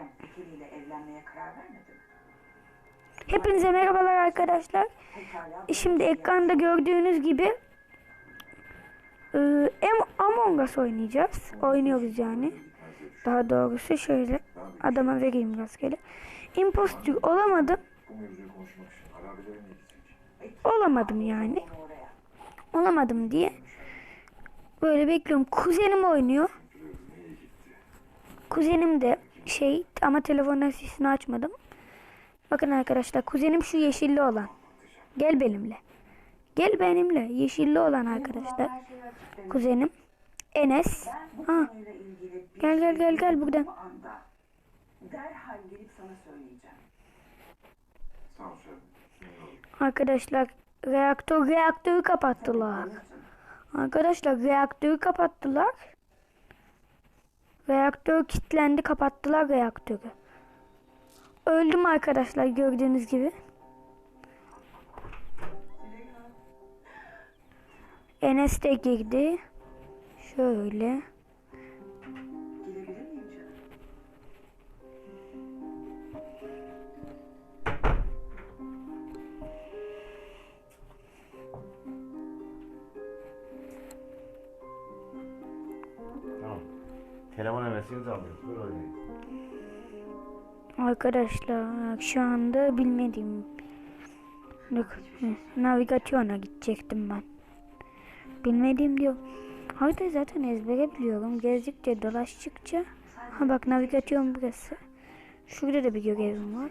Meryem ile evlenmeye karar vermedi mi? Hepinize merhabalar arkadaşlar. Şimdi ekranda gördüğünüz gibi e, Am- Among Us oynayacağız. Oynuyoruz yani. Daha doğrusu şöyle adama vereyim rastgele. Impostor olamadım. Olamadım yani. Olamadım diye. Böyle bekliyorum. Kuzenim oynuyor. Kuzenim de şey ama telefondan sesini açmadım. Bakın arkadaşlar kuzenim şu yeşilli olan. Gel benimle. Gel benimle. Yeşilli olan arkadaşlar. Kuzenim. Enes. Ha. Gel gel gel gel buradan. derhal. Arkadaşlar reaktör reaktörü kapattılar. Arkadaşlar reaktörü kapattılar. Reaktör kilitlendi kapattılar reaktörü. Öldüm arkadaşlar gördüğünüz gibi. Enes de girdi. Şöyle. Telefon hevesinizi alıyoruz. Böyle oynayın. Arkadaşlar şu anda bilmediğim hı, navigasyona gidecektim ben. Bilmediğim diyor. Harita zaten ezbere biliyorum. Gezdikçe dolaştıkça. Ha bak navigasyon burası. Şurada da bir görevim var.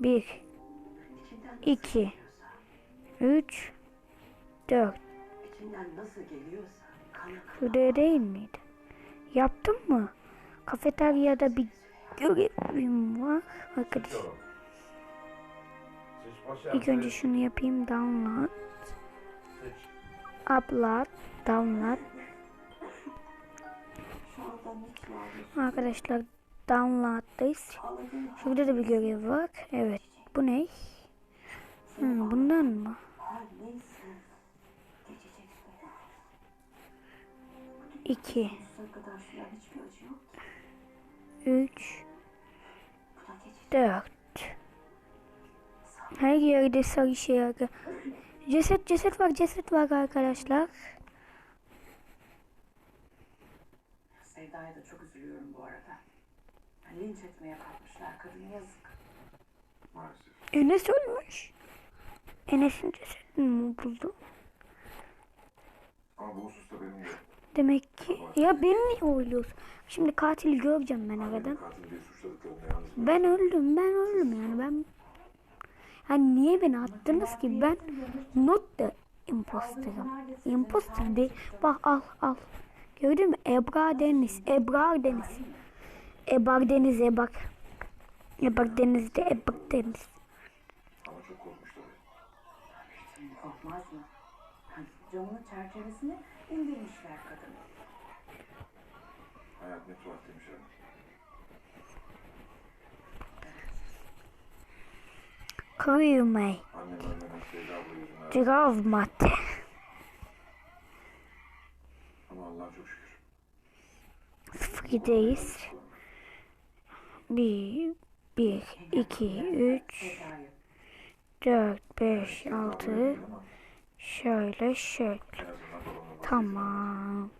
Bir, iki, üç, dört. Şurada değil miydi? Yaptım mı? Kafeteryada bir görevim var. Baş İlk önce şunu yapayım. Download. Upload. Download. Arkadaşlar download'dayız. Şurada da bir görev var. Evet. Bu ne? Hmm, bundan mı? 2, Sonsuza kadar süren hiçbir acı yok ki. 3, Bu da geçecek. 4. Her yerde sarı şey var. Ceset ceset var ceset var arkadaşlar. Sevda'ya da çok üzülüyorum bu arada. Linç etmeye kalkmışlar. Kadın yazık. Maalesef. Enes ölmüş. Enes'in cesedini mi buldu? Ama bu hususta benim de Demek ki ya beni niye oyluyorsun? Şimdi katili göreceğim ben aradan. Ben öldüm, ben öldüm yani ben. Yani niye beni attınız ki? Ben not da imposterım. Imposter değil. Bak al al. Gördün mü? Ebrar Deniz. Ebrar Deniz. Ebrar Deniz Ebrar. Ebrar Deniz de Ebrar Deniz. ama çok korkmuş tabii. Korkmaz mı? Hani camının çerçevesini kadını. Ne tuhaf demiş. Kıyımay. Annem ölmeden Sevda abla madde. Ama Allah'a çok şükür. Sıfırdeyiz. Bir, bir, iki, üç, dört, beş, altı. Şöyle şöyle. Tamam.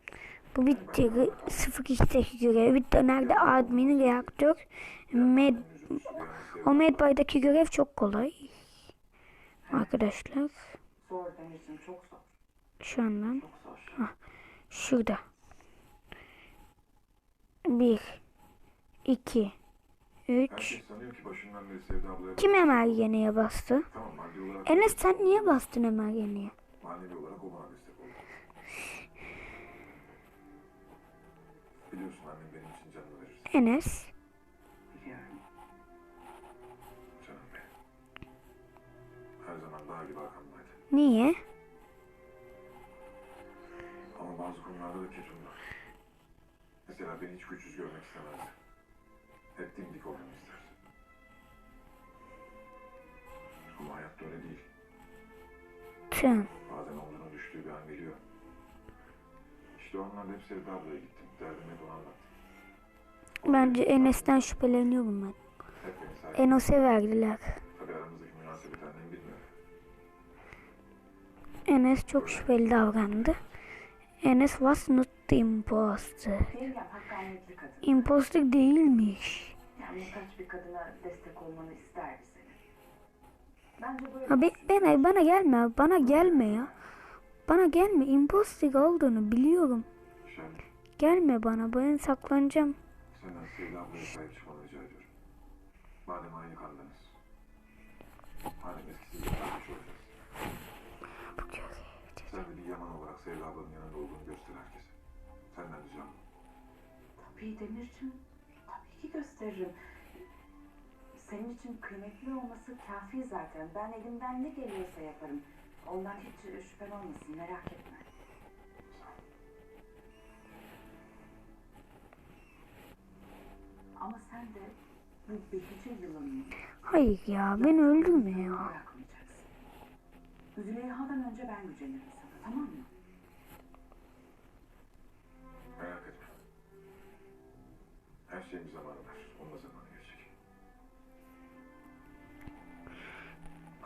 Bu bitti. 02'deki görev bitti. Nerede admin reaktör? Med o medbaydaki görev çok kolay. Arkadaşlar şu andan şurada. Bir, iki, üç. Kim emergeneye bastı? Tamam Enes sen niye bastın emergeneye? manevi olarak o Biliyorsun annem benim için canını verir. Enes. Biliyorum. Canım benim. Her zaman daha gibi arkamdaydı. Niye? Ama bazı konularda da ketum var. Mesela beni hiç güçsüz görmek istemezdi. Hep dimdik olmamı isterdi. Ama hayatta öyle değil. Tın. Bazen omzuna düştüğü bir an geliyor. İşte o anlarda hep Sevda ablaya gittim. Derdimi hep ona anlattım. Bence Enes'ten şüpheleniyorum ben. Hep beni sahip. Enos'e verdiler. Tabii aramızdaki münasebet annem bilmiyor. Enes çok şüpheli davrandı. Enes was not the imposter. Meryem hakkaniyetli kadın. Imposter değilmiş. Yani muhtaç bir kadına destek olmanı isterdi senin. Bence böyle Abi bana, bana gelme, bana gelme ya. Bana gelme, imposter olduğunu biliyorum. Şen, Gelme bana, ben saklanacağım. senden Sevda ablaya sahip çıkmanı rica ediyorum. Madem aynı kandınız. Madem eskisi gibi kardeş olacağız. Sen de bir yaman olarak Sevda ablanın yanında olduğunu göster herkese. Senden ricam. Tabii Demircim. Tabii ki gösteririm. Senin için kıymetli olması kafi zaten. Ben elimden ne geliyorsa yaparım. Ondan hiç şüphen olmasın merak etme. Hayır ya, beni öldürme ya. Züleyha'dan önce ben gücenirim sana tamam mı? Merak etme. Her şeyin zamanı var. Onun zamanı gelecek.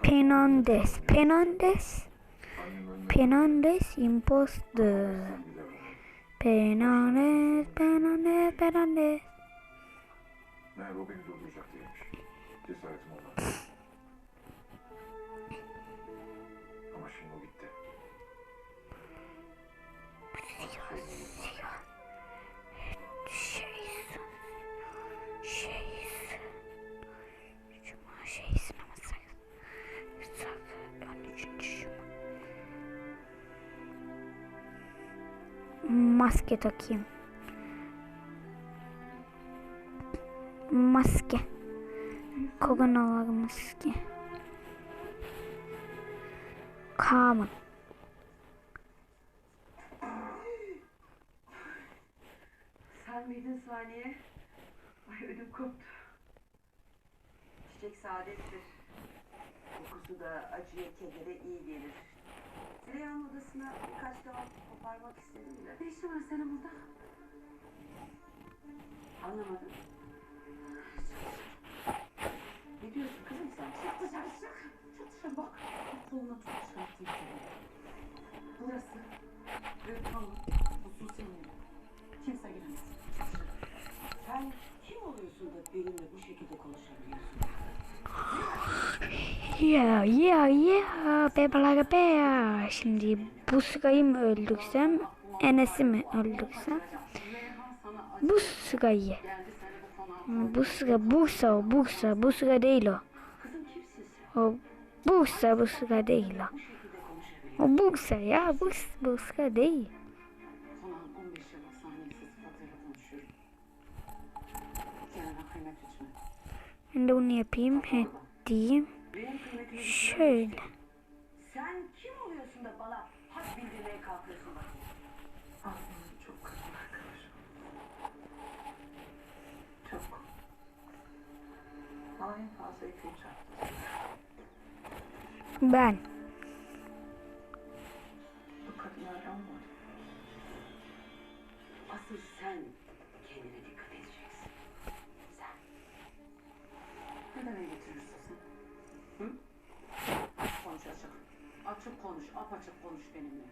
Penandes, Penandes, Penandes imposter. Penandes, Penandes, Penandes. Meğer o beni durduracak değilmiş. Cesaretim olmadı. Ama şimdi o gitti. Şeysin, şeysin. Maske. Koronalar maske. Common. Sen miydin saniye? Ay ödüm koptu. Çiçek saadettir. Kokusu da acıya kedere iyi gelir. Züleyha'nın odasına birkaç dal koparmak istedim de. Ne işin var senin burada? Anlamadım. Dışarı bak. Kolunu tut çıkartayım seni. Burası hamur. Hususi yeri. Kimse giremez. Sen kim oluyorsun da benimle bu şekilde konuşabiliyorsun? Yeah, yeah, yeah. Bebelere be. Şimdi bu sırayı mı öldürsem, Enes'i mi öldürsem? Bu sırayı. Bu sıra Bursa o, Bursa. Bu sıra değil o. O Bursa, bu sıra değil konuşabiliyorsun. O Bursa ya, Bursa, bu sıra değil. Son 15 yıllık sahnesiz sıfatıyla konuşuyorum. Kenara kıymet içme. Ben de bunu yapayım. He, Şöyle. Sen kim oluyorsun da bana hak bildirmeye kalkıyorsun bak. Aslında çok kötü arkadaşım. Çok. En fazla iki üç. Ben. Asıl sen kendine dikkat edeceksin. Neden el getirirsin sen? Açık konuş açık. Açık konuş, apaçık konuş benimle.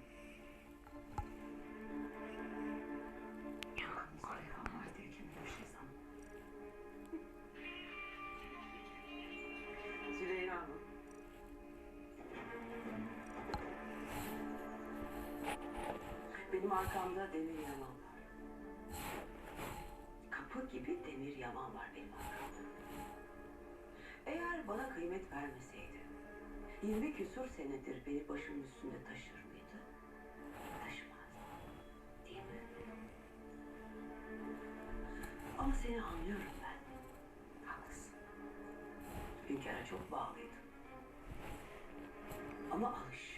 Benim arkamda demir yaman var. Kapı gibi demir yaman var benim arkamda. Eğer bana kıymet vermeseydi, 20 küsur senedir beni başımın üstünde taşır mıydı? Taşımazdı. Değil mi? Ama seni anlıyorum ben. Haklısın. Hünkâra çok bağlıydım. Ama alış.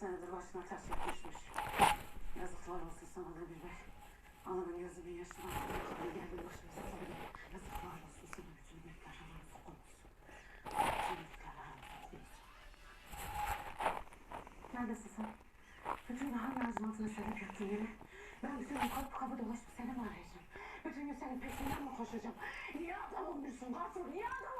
Senedir başına taş yetmişmiş. Yazıklar olsun sana da bir bey. Anamın gözümün yaşına aklına geldi başımıza bütün emekler Allah'ın sokulmuş. Neredesin sen? Bütün daha mercimatını serip yattın yere. Ben bütün gün kapı kapı dolaşıp seni mi arayacağım? Bütün gün senin peşinden mi koşacağım? Niye adam olmuyorsun Gafur? Niye adam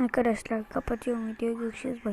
Arkadaşlar kapatıyorum videoyu görüşürüz. Bye.